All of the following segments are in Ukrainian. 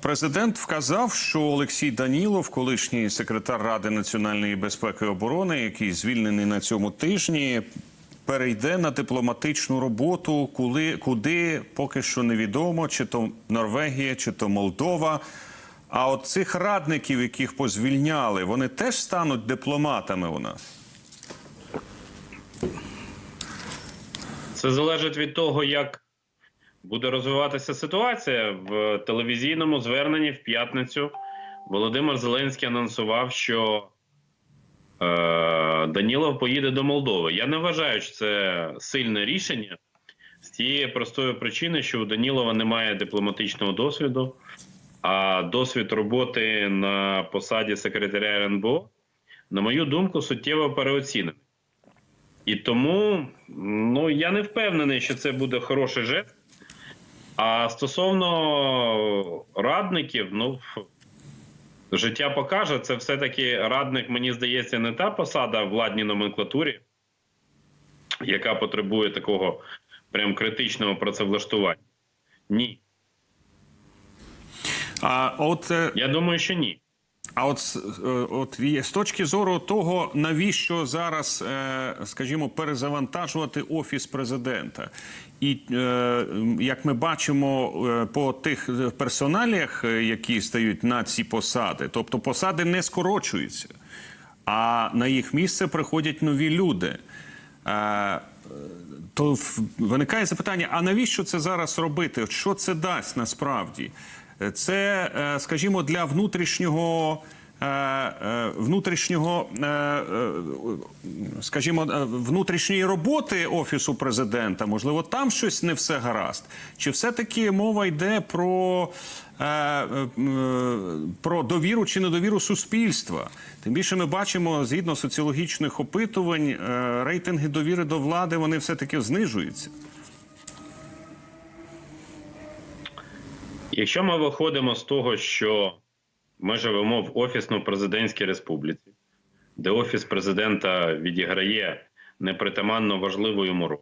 Президент вказав, що Олексій Данілов, колишній секретар Ради національної безпеки і оборони, який звільнений на цьому тижні, перейде на дипломатичну роботу, куди, куди поки що невідомо, чи то Норвегія, чи то Молдова. А от цих радників, яких позвільняли, вони теж стануть дипломатами у нас. Це залежить від того, як буде розвиватися ситуація в телевізійному зверненні в п'ятницю. Володимир Зеленський анонсував, що е, Данілов поїде до Молдови. Я не вважаю, що це сильне рішення з тієї простої причини, що у Данілова немає дипломатичного досвіду, а досвід роботи на посаді секретаря РНБО, на мою думку, суттєво переоцінений. І тому ну я не впевнений, що це буде хороший жест. А стосовно радників, ну життя покаже, це все-таки радник, мені здається, не та посада в владній номенклатурі, яка потребує такого прям критичного працевлаштування. Ні. А от е, Я думаю, що ні. А от, е, от є- з точки зору того, навіщо зараз, е, скажімо, перезавантажувати офіс президента, і е, як ми бачимо по тих персоналіях, які стають на ці посади, тобто посади не скорочуються, а на їх місце приходять нові люди. То виникає запитання: а навіщо це зараз робити? Що це дасть насправді? Це, е, скажімо, для внутрішнього. е, е, Внутрішнього, скажімо, внутрішньої роботи офісу президента, можливо, там щось не все гаразд. Чи все-таки мова йде про, про довіру чи недовіру суспільства? Тим більше ми бачимо, згідно соціологічних опитувань, рейтинги довіри до влади вони все-таки знижуються. Якщо ми виходимо з того, що ми живемо в офісно-президентській республіці, де офіс президента відіграє непритаманно важливу йому роль,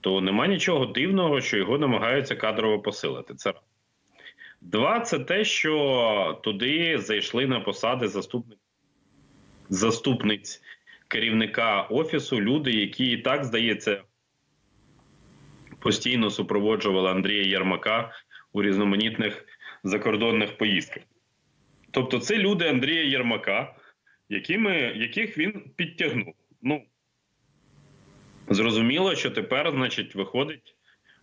то нема нічого дивного, що його намагаються кадрово посилити. Це. Два, це те, що туди зайшли на посади заступник, заступниць керівника офісу люди, які і так, здається, постійно супроводжували Андрія Єрмака у різноманітних закордонних поїздках. Тобто, це люди Андрія Єрмака, якими, яких він підтягнув. Ну, зрозуміло, що тепер, значить, виходить,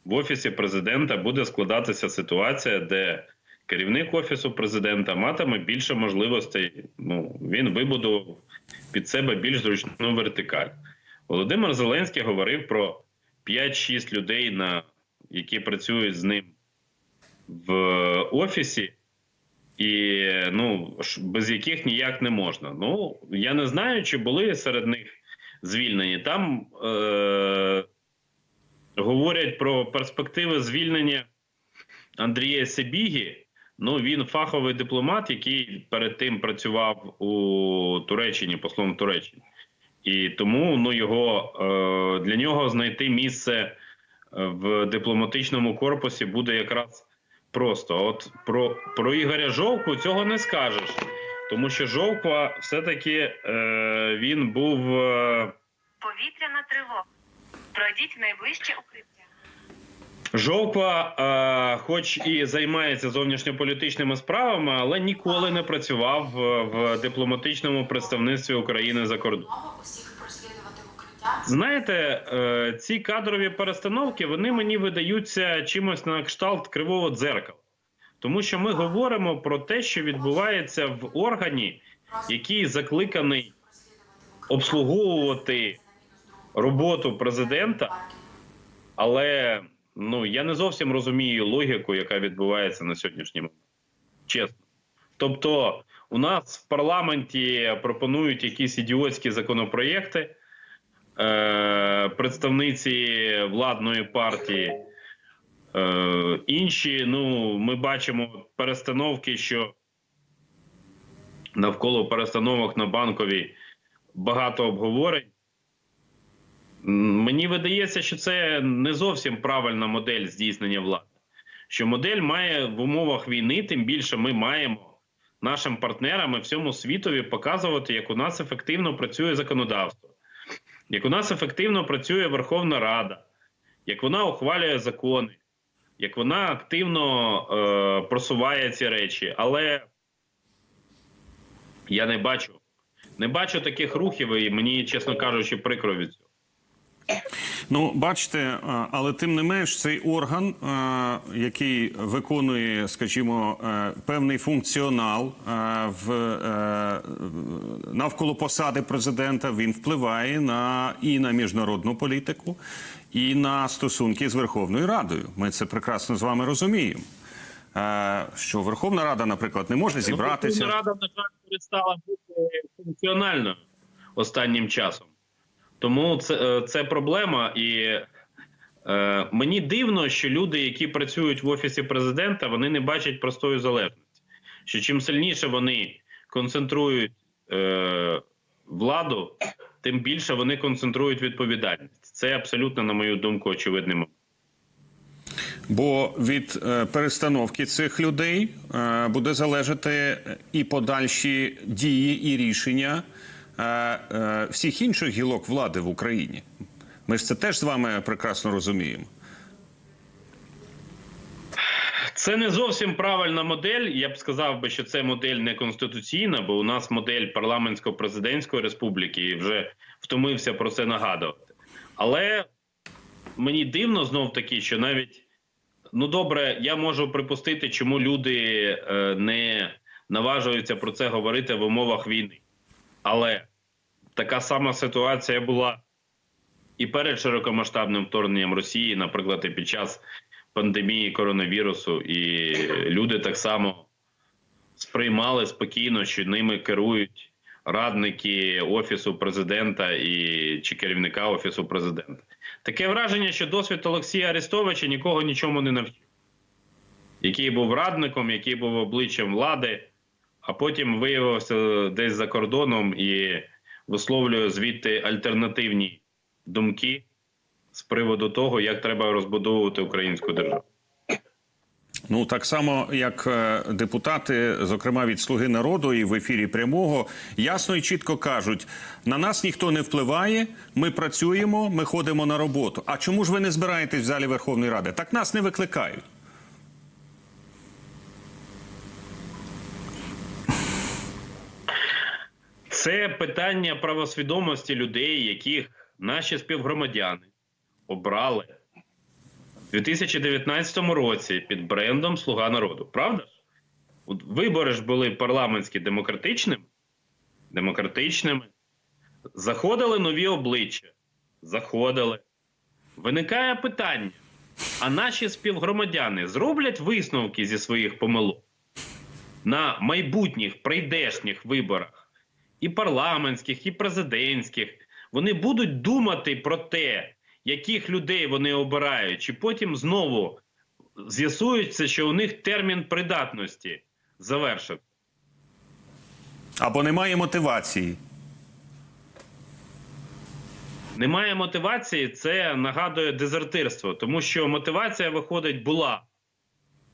в офісі президента буде складатися ситуація, де керівник офісу президента матиме більше можливостей. Ну, він вибудував під себе більш зручну вертикаль. Володимир Зеленський говорив про 5-6 людей, на, які працюють з ним в офісі, і ну, без яких ніяк не можна. Ну, я не знаю, чи були серед них звільнені. Там е- говорять про перспективи звільнення Андрія Себігі. Ну, він фаховий дипломат, який перед тим працював у Туреччині, послом в Туреччині. І тому ну, його, е, для нього знайти місце е, в дипломатичному корпусі буде якраз просто. От про, про Ігоря Жовку цього не скажеш. Тому що Жовква все-таки е, він був. Е, Повітряна тривога. Пройдіть в найближче укриття. Жовква, е, хоч і займається зовнішньополітичними справами, але ніколи не працював е, в дипломатичному представництві України за кордоном. усіх прослідувати в укриття. Знаєте, е, ці кадрові перестановки вони мені видаються чимось на кшталт кривого дзеркала, тому що ми говоримо про те, що відбувається в органі, який закликаний обслуговувати роботу президента, але ну я не зовсім розумію логіку, яка відбувається на сьогоднішній момент. Чесно. Тобто, у нас в парламенті пропонують якісь ідіотські законопроєкти е, представниці владної партії. Е, інші, ну, ми бачимо перестановки, що навколо перестановок на банковій багато обговорень. Мені видається, що це не зовсім правильна модель здійснення влади. що модель має в умовах війни, тим більше ми маємо нашим партнерам і всьому світові показувати, як у нас ефективно працює законодавство, як у нас ефективно працює Верховна Рада, як вона ухвалює закони, як вона активно е, просуває ці речі. Але я не бачу. Не бачу таких рухів, і мені, чесно кажучи, прикро від цього. Ну, бачите, е, але тим не менш, цей орган, е, який виконує, скажімо, е, певний функціонал в навколо посади президента, він впливає на і на міжнародну політику, і на стосунки з Верховною Радою. Ми це прекрасно з вами розуміємо. Що Верховна Рада, наприклад, не може зібратися. Ну, Верховна Рада, на жаль, перестала бути функціональною останнім часом. Тому це, е, це проблема. І е, мені дивно, що люди, які працюють в офісі президента, вони не бачать простої залежності. Що чим сильніше вони концентрують е, владу, тим більше вони концентрують відповідальність. Це абсолютно, на мою думку, очевидний момент. Бо від е, перестановки цих людей е, буде залежати і подальші дії і рішення всіх інших гілок влади в Україні. Ми ж це теж з вами прекрасно розуміємо. Це не зовсім правильна модель. Я б сказав би, що це модель не конституційна, бо у нас модель парламентсько-президентської республіки і вже втомився про це нагадувати. Але мені дивно знов таки, що навіть ну добре, я можу припустити, чому люди е, не наважуються про це говорити в умовах війни. Але така сама ситуація була і перед широкомасштабним вторгненням Росії, наприклад, і під час пандемії коронавірусу, і люди так само сприймали спокійно, що ними керують радники офісу президента і чи керівника офісу президента. Таке враження, що досвід Олексія Арестовича нікого нічому не навчив, який був радником, який був обличчям влади, а потім виявився десь за кордоном і висловлює звідти альтернативні думки з приводу того, як треба розбудовувати українську державу. Ну так само, як е, депутати, зокрема від Слуги народу, і в ефірі прямого ясно і чітко кажуть: на нас ніхто не впливає, ми працюємо, ми ходимо на роботу. А чому ж ви не збираєтесь в залі Верховної Ради? Так нас не викликають. Це питання правосвідомості людей, яких наші співгромадяни обрали у 2019 році під брендом Слуга народу. Правда? От Вибори ж були парламентські демократичними, демократичними. Заходили нові обличчя. Заходили. Виникає питання: а наші співгромадяни зроблять висновки зі своїх помилок на майбутніх прийдешніх виборах? І парламентських, і президентських, вони будуть думати про те, яких людей вони обирають, чи потім знову з'ясується, що у них термін придатності завершився. Або немає мотивації. Немає мотивації, це нагадує дезертирство, тому що мотивація, виходить, була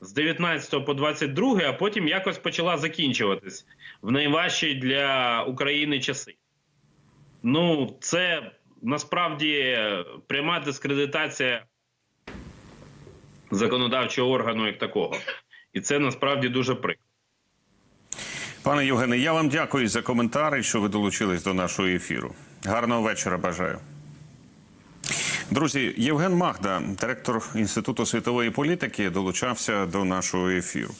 з 19 по 22, а потім якось почала закінчуватись в найважчі для України часи. Ну, це насправді пряма дискредитація законодавчого органу як такого. І це насправді дуже прикро. Пане Євгене, я вам дякую за коментарі, що ви долучились до нашого ефіру. Гарного вечора бажаю. Друзі, Євген Магда, директор Інституту світової політики, долучався до нашого ефіру.